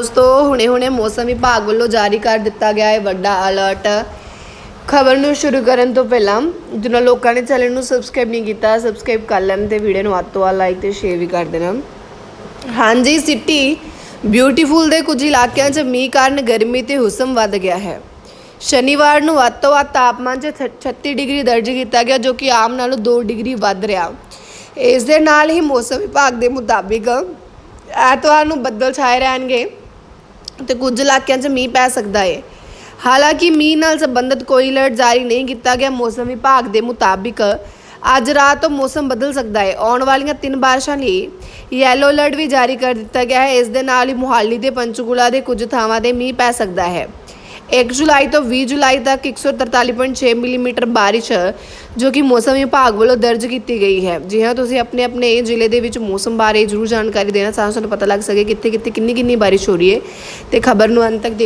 ਦੋਸਤੋ ਹੁਣੇ-ਹੁਣੇ ਮੌਸਮ ਵਿਭਾਗ ਵੱਲੋਂ ਜਾਰੀ ਕਰ ਦਿੱਤਾ ਗਿਆ ਹੈ ਵੱਡਾ ਅਲਰਟ ਖਬਰ ਨੂੰ ਸ਼ੁਰੂ ਕਰਨ ਤੋਂ ਪਹਿਲਾਂ, ਜਿਨ੍ਹਾਂ ਲੋਕਾਂ ਨੇ ਚੈਨਲ ਨੂੰ ਸਬਸਕ੍ਰਾਈਬ ਨਹੀਂ ਕੀਤਾ ਸਬਸਕ੍ਰਾਈਬ ਕਰ ਲੈਣ ਤੇ ਵੀਡੀਓ ਨੂੰ ਵੱਧ ਤੋਂ ਵੱਧ ਲਾਈਕ ਤੇ ਸ਼ੇਅਰ ਵੀ ਕਰ ਦੇਣਾ। ਹਾਂਜੀ ਸਿਟੀ ਬਿਊਟੀਫੁਲ ਦੇ ਕੁਝ ਇਲਾਕਿਆਂ 'ਚ ਮੀਂਹ ਕਾਰਨ ਗਰਮੀ ਤੇ ਹੁਸਮ ਵੱਧ ਗਿਆ ਹੈ। ਸ਼ਨੀਵਾਰ ਨੂੰ ਵੱਧ ਤੋਂ ਵੱਧ ਤਾਪਮਾਨ 'ਚ ਥ- 36 ਡਿਗਰੀ ਦਰਜ ਕੀਤਾ ਗਿਆ, ਜੋ ਕਿ ਆਮ ਨਾਲੋਂ 2 ਡਿਗਰੀ ਵੱਧ ਰਿਹਾ। ਇਸ ਦੇ ਨਾਲ ਹੀ ਮੌਸਮ ਵਿਭਾਗ ਦੇ ਮੁਤਾਬਿਕ ਐਤਵਾਰ ਨੂੰ ਬੱਦਲ ਛਾਏ ਰਹਿਣਗੇ। ਤੇ ਕੁਝ ਇਲਾਕਿਆਂ 'ਚ ਮੀਂਹ ਪੈ ਸਕਦਾ ਹੈ ਹਾਲਾਂਕਿ ਮੀਂਹ ਨਾਲ ਸੰਬੰਧਿਤ ਕੋਈ ਅਲਰਟ ਜਾਰੀ ਨਹੀਂ ਕੀਤਾ ਗਿਆ, ਮੌਸਮ ਵਿਭਾਗ ਦੇ ਮੁਤਾਬਿਕ ਅੱਜ ਰਾਤ ਤੋਂ ਮੌਸਮ ਬਦਲ ਸਕਦਾ ਹੈ ਆਉਣ ਵਾਲੀਆਂ ਤਿੰਨ ਬਾਰਿਸ਼ਾਂ ਲਈ ਯੈਲੋ ਅਲਰਟ ਵੀ ਜਾਰੀ ਕਰ ਦਿੱਤਾ ਗਿਆ ਹੈ। ਇਸ ਦੇ ਨਾਲ ਹੀ ਮੁਹਾਲੀ ਦੇ ਪੰਚਕੂਲਾ ਦੇ ਕੁਝ ਥਾਵਾਂ ਤੇ ਮੀਂਹ ਪੈ ਸਕਦਾ ਹੈ। 1 ਜੁਲਾਈ ਤੋਂ 20 ਜੁਲਾਈ ਤੱਕ 143.6 ਮਿਲੀਮੀਟਰ ਬਾਰਿਸ਼ ਜੋ ਕਿ ਮੌਸਮ ਵਿਭਾਗ ਵੱਲੋਂ ਦਰਜ ਕੀਤੀ ਗਈ ਹੈ ਜੀ ਹਾਂ ਤੁਸੀਂ ਆਪਣੇ ਆਪਣੇ ਜ਼ਿਲ੍ਹੇ ਦੇ ਵਿੱਚ ਮੌਸਮ ਬਾਰੇ ਜ਼ਰੂਰ ਜਾਣਕਾਰੀ ਦੇਣਾ ਤਾਂ ਸਾਨੂੰ ਪਤਾ ਲੱਗ ਸਕੇ ਕਿੱਥੇ ਕਿੱਥੇ ਕਿੰਨੀ ਕਿੰਨੀ ਬਾਰਿਸ਼ ਹੋ ਰਹੀ ਹੈ ਤੇ ਖਬਰ ਨੂੰ ਅੰਤ ਤੱਕ ਦੇਖ